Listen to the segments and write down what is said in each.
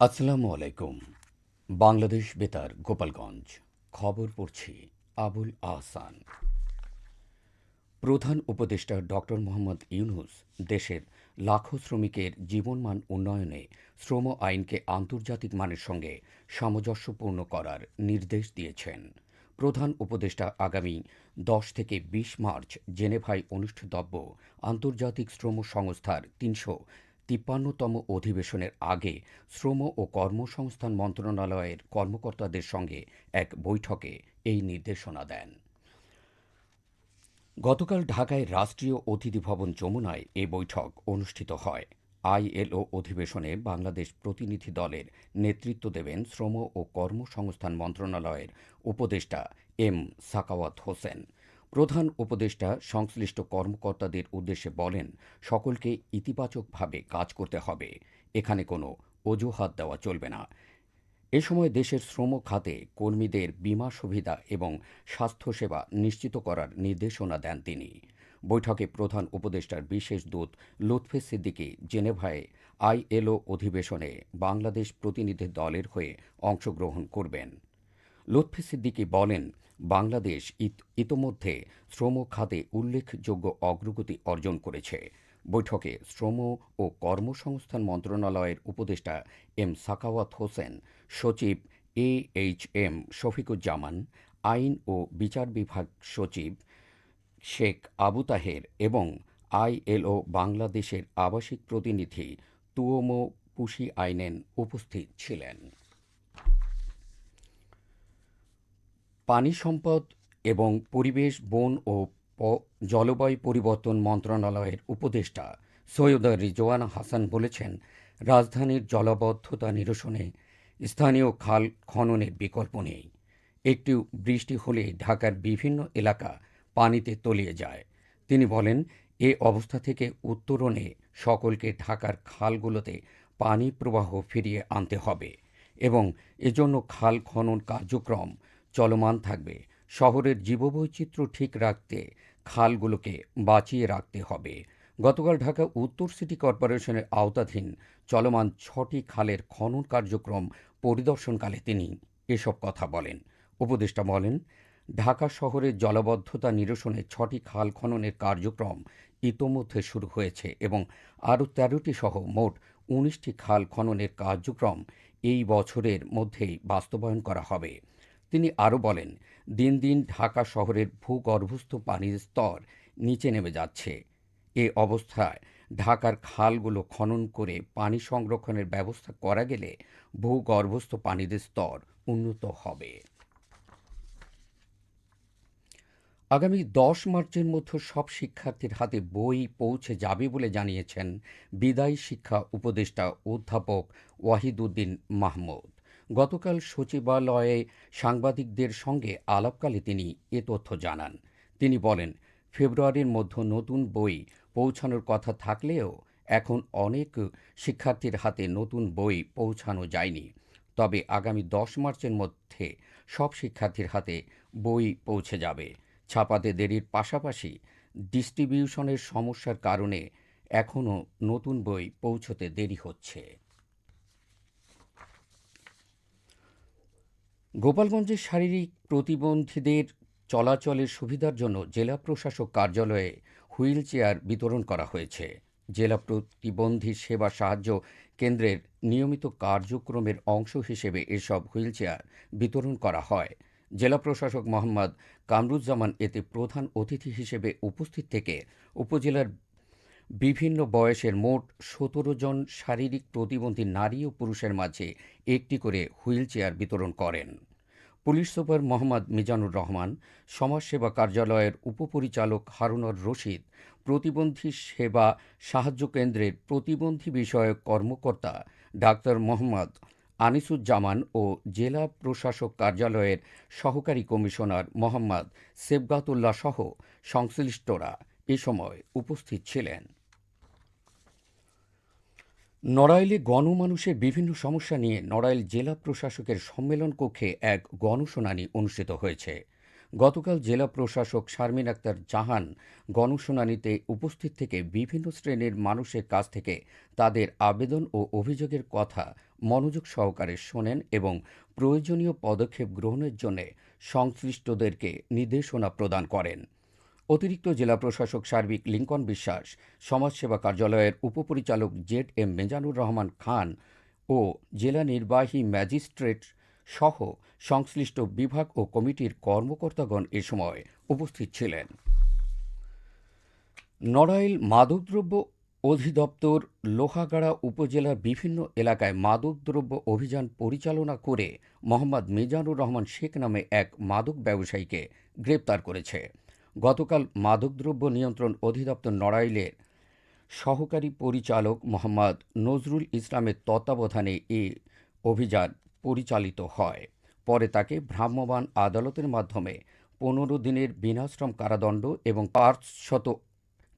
আসসালামু আলাইকুম। বাংলাদেশ বেতার, গোপালগঞ্জ। খবর পড়ছি আবুল আহসান। প্রধান উপদেষ্টা ডক্টর মোহাম্মদ ইউনুস দেশের লাখো শ্রমিকের জীবনমান উন্নয়নে শ্রম আইনকে আন্তর্জাতিক মানের সঙ্গে সামঞ্জস্যপূর্ণ করার নির্দেশ দিয়েছেন। প্রধান উপদেষ্টা আগামী দশ থেকে বিশ মার্চ জেনেভায় অনুষ্ঠিতব্য আন্তর্জাতিক শ্রম সংস্থার তিনশো তিপ্পান্নতম অধিবেশনের আগে শ্রম ও কর্মসংস্থান মন্ত্রণালয়ের কর্মকর্তাদের সঙ্গে এক বৈঠকে এই নির্দেশনা দেন। গতকাল ঢাকায় রাষ্ট্রীয় অতিথি ভবন যমুনায় এ বৈঠক অনুষ্ঠিত হয়। আইএলও অধিবেশনে বাংলাদেশ প্রতিনিধি দলের নেতৃত্ব দেবেন শ্রম ও কর্মসংস্থান মন্ত্রণালয়ের উপদেষ্টা এম সাকাওয়াত হোসেন। প্রধান উপদেষ্টা সংশ্লিষ্ট কর্মকর্তাদের উদ্দেশ্যে বলেন, সকলকে ইতিবাচকভাবে কাজ করতে হবে। এখানে কোনো অজুহাত দেওয়া চলবে না। এ সময় দেশের শ্রম খাতে কর্মীদের বিমা সুবিধা এবং স্বাস্থ্যসেবা নিশ্চিত করার নির্দেশনা দেন তিনি। বৈঠকে প্রধান উপদেষ্টার বিশেষ দূত লুৎফে সিদ্দিকী জেনেভায় আইএলও অধিবেশনে বাংলাদেশ প্রতিনিধি দলের হয়ে অংশগ্রহণ করবেন। লুৎফে সিদ্দিকী বলেন বাংলাদেশ ইত- ইতোমধ্যে শ্রম খাতে উল্লেখযোগ্য অগ্রগতি অর্জন করেছে। বৈঠকে শ্রম ও কর্মসংস্থান মন্ত্রণালয়ের উপদেষ্টা এম সাকাওয়াত হোসেন, সচিব এ এইচ এম শফিকুজ্জামান, আইন ও বিচার বিভাগ সচিব শেখ আবু তাহের এবং আইএলও বাংলাদেশের আবাসিক প্রতিনিধি তুওমো পুশি আইনেন উপস্থিত ছিলেন। পানি সম্পদ এবং পরিবেশ, বন ও জলবায়ু পরিবর্তন মন্ত্রণালয়ের উপদেষ্টা সৈয়দ রিজওয়ান হাসান বলেছেন, রাজধানীর জলাবদ্ধতা নিরসনে স্থানীয় খাল খননের বিকল্প নেই। একটু বৃষ্টি হলে ঢাকার বিভিন্ন এলাকা পানিতে তলিয়ে যায়। তিনি বলেন, এ অবস্থা থেকে উত্তরণে সকলকে ঢাকার খালগুলোতে পানি প্রবাহ ফিরিয়ে আনতে হবে এবং এজন্য খাল খনন কার্যক্রম চলমান থাকবে। শহরের জীববৈচিত্র্য ঠিক রাখতে, খালগুলোকে বাঁচিয়ে রাখতে হবে। গতকাল ঢাকা উত্তর সিটি কর্পোরেশনের আওতাধীন চলমান ছটি খালের খনন কার্যক্রম পরিদর্শনকালে তিনি এসব কথা বলেন। উপদেষ্টা বলেন, ঢাকা শহরের জলাবদ্ধতা নিরসনে ছটি খাল খননের কার্যক্রম ইতোমধ্যে শুরু হয়েছে এবং আরও তেরোটি সহ মোট উনিশটি খাল খননের কার্যক্রম এই বছরের মধ্যেই বাস্তবায়ন করা হবে। তিনি আরও বলেন, দিন দিন ঢাকা শহরের ভূগর্ভস্থ পানির স্তর নিচে নেমে যাচ্ছে। এ অবস্থায় ঢাকার খালগুলো খনন করে পানি সংরক্ষণের ব্যবস্থা করা গেলে ভূগর্ভস্থ পানির স্তর উন্নত হবে। আগামী দশ মার্চের মধ্যে সব শিক্ষার্থীর হাতে বই পৌঁছে যাবে বলে জানিয়েছেন বিদায়ী শিক্ষা উপদেষ্টা অধ্যাপক ওয়াহিদুদ্দিন মাহমুদ। গতকাল সচিবালয়ে সাংবাদিকদের সঙ্গে আলাপকালে তিনি এ তথ্য জানান। তিনি বলেন, ফেব্রুয়ারির মধ্যে নতুন বই পৌঁছানোর কথা থাকলেও এখন অনেক শিক্ষার্থীর হাতে নতুন বই পৌঁছানো যায়নি। তবে আগামী দশ মার্চের মধ্যে সব শিক্ষার্থীর হাতে বই পৌঁছে যাবে। ছাপাতে দেরির পাশাপাশি ডিস্ট্রিবিউশনের সমস্যার কারণে এখনও নতুন বই পৌঁছতে দেরি হচ্ছে। গোপালগঞ্জের শারীরিক প্রতিবন্ধীদের চলাচলের সুবিধার জন্য জেলা প্রশাসক কার্যালয়ে হুইল চেয়ার বিতরণ করা হয়েছে। জেলা প্রতিবন্ধী সেবা সাহায্য কেন্দ্রের নিয়মিত কার্যক্রমের অংশ হিসেবে এসব হুইল চেয়ার বিতরণ করা হয়। জেলা প্রশাসক মোহাম্মদ কামরুজ্জামান এতে প্রধান অতিথি হিসেবে উপস্থিত থেকে উপজেলার বিভিন্ন বয়সের মোট সতেরো জন শারীরিক প্রতিবন্ধী নারী ও পুরুষের মাঝে একটি করে হুইল চেয়ার বিতরণ করেন। পুলিশ সুপার মোহাম্মদ মিজানুর রহমান, সমাজসেবা কার্যালয়ের উপপরিচালক হারুনর রশিদ, প্রতিবন্ধী সেবা সাহায্য কেন্দ্রের প্রতিবন্ধী বিষয়ক কর্মকর্তা ডাক্তার মোহাম্মদ আনিসুজ্জামান ও জেলা প্রশাসক কার্যালয়ের সহকারী কমিশনার মোহাম্মদ সেবগাতুল্লাহ সহ সংশ্লিষ্টরা এ সময় উপস্থিত ছিলেন। নড়াইলে গণমানুষের বিভিন্ন সমস্যা নিয়ে নড়াইল জেলা প্রশাসকের সম্মেলন কক্ষে এক গণশুনানি অনুষ্ঠিত হয়েছে। গতকাল জেলা প্রশাসক শারমিন আক্তার জাহান গণশুনানিতে উপস্থিত থেকে বিভিন্ন শ্রেণির মানুষের কাছ থেকে তাদের আবেদন ও অভিযোগের কথা মনোযোগ সহকারে শোনেন এবং প্রয়োজনীয় পদক্ষেপ গ্রহণের জন্য সংশ্লিষ্টদেরকে নির্দেশনা প্রদান করেন। অতিরিক্ত জেলা প্রশাসক সার্বিক লিঙ্কন বিশ্বাস, সমাজসেবা কার্যালয়ের উপপরিচালক জেড এম মেজানুর রহমান খান ও জেলা নির্বাহী ম্যাজিস্ট্রেট সহ সংশ্লিষ্ট বিভাগ ও কমিটির কর্মকর্তাগণ এ সময় উপস্থিত ছিলেন। নড়াইল মাদকদ্রব্য অধিদপ্তর লোহাগাড়া উপজেলার বিভিন্ন এলাকায় মাদকদ্রব্য অভিযান পরিচালনা করে মোহাম্মদ মিজানুর রহমান শেখ নামে এক মাদক ব্যবসায়ীকে গ্রেপ্তার করেছে। গতকাল মাদকদ্রব্য নিয়ন্ত্রণ অধিদপ্তর নড়াইলের সহকারী পরিচালক মোহাম্মদ নজরুল ইসলামের তত্ত্বাবধানে এ অভিযান পরিচালিত হয়। পরে তাকে ভ্রাম্যমাণ আদালতের মাধ্যমে পনেরো দিনের বিনাশ্রম কারাদণ্ড এবং পাঁচশত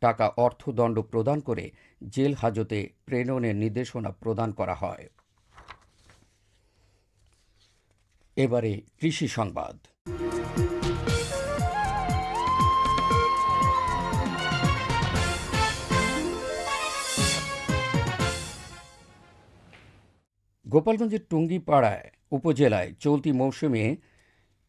টাকা অর্থদণ্ড প্রদান করে জেল হাজতে প্রেরণের নির্দেশনা প্রদান করা হয়। এবারে কৃষি সংবাদ। গোপালগঞ্জের টুঙ্গিপাড়ায় উপজেলায় চলতি মৌসুমে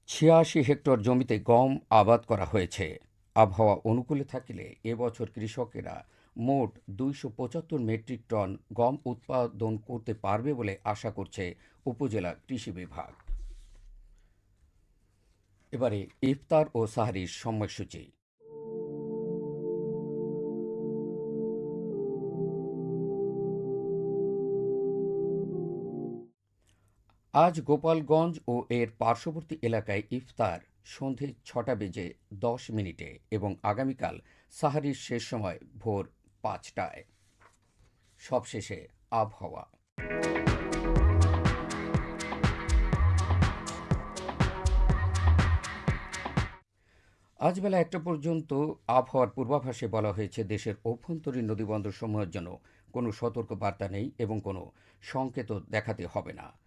ছিয়াশি হেক্টর জমিতে গম আবাদ করা হয়েছে। আবহাওয়া অনুকূলে থাকলে এবছর কৃষকেরা মোট দুইশো পঁচাত্তর মেট্রিক টন গম উৎপাদন করতে পারবে বলে আশা করছে উপজেলা কৃষি বিভাগ। এবারে ইফতার ও সাহারির সময়সূচি। আজ গোপালগঞ্জ ও এর পার্শ্ববর্তী এলাকায় ইফতার, সন্ধে ছটা বেজে দশ মিনিটে এবং আগামীকাল সাহারির শেষ সময় ভোর পাঁচটায়। সবশেষে আবহাওয়া। আজ বেলা একটা পর্যন্ত আবহাওয়ার পূর্বাভাসে বলা হয়েছে, দেশের অভ্যন্তরীণ নদীবন্দরসমূহের জন্য কোনো সতর্ক বার্তা নেই এবং কোনো সংকেত দেখাতে হবে না।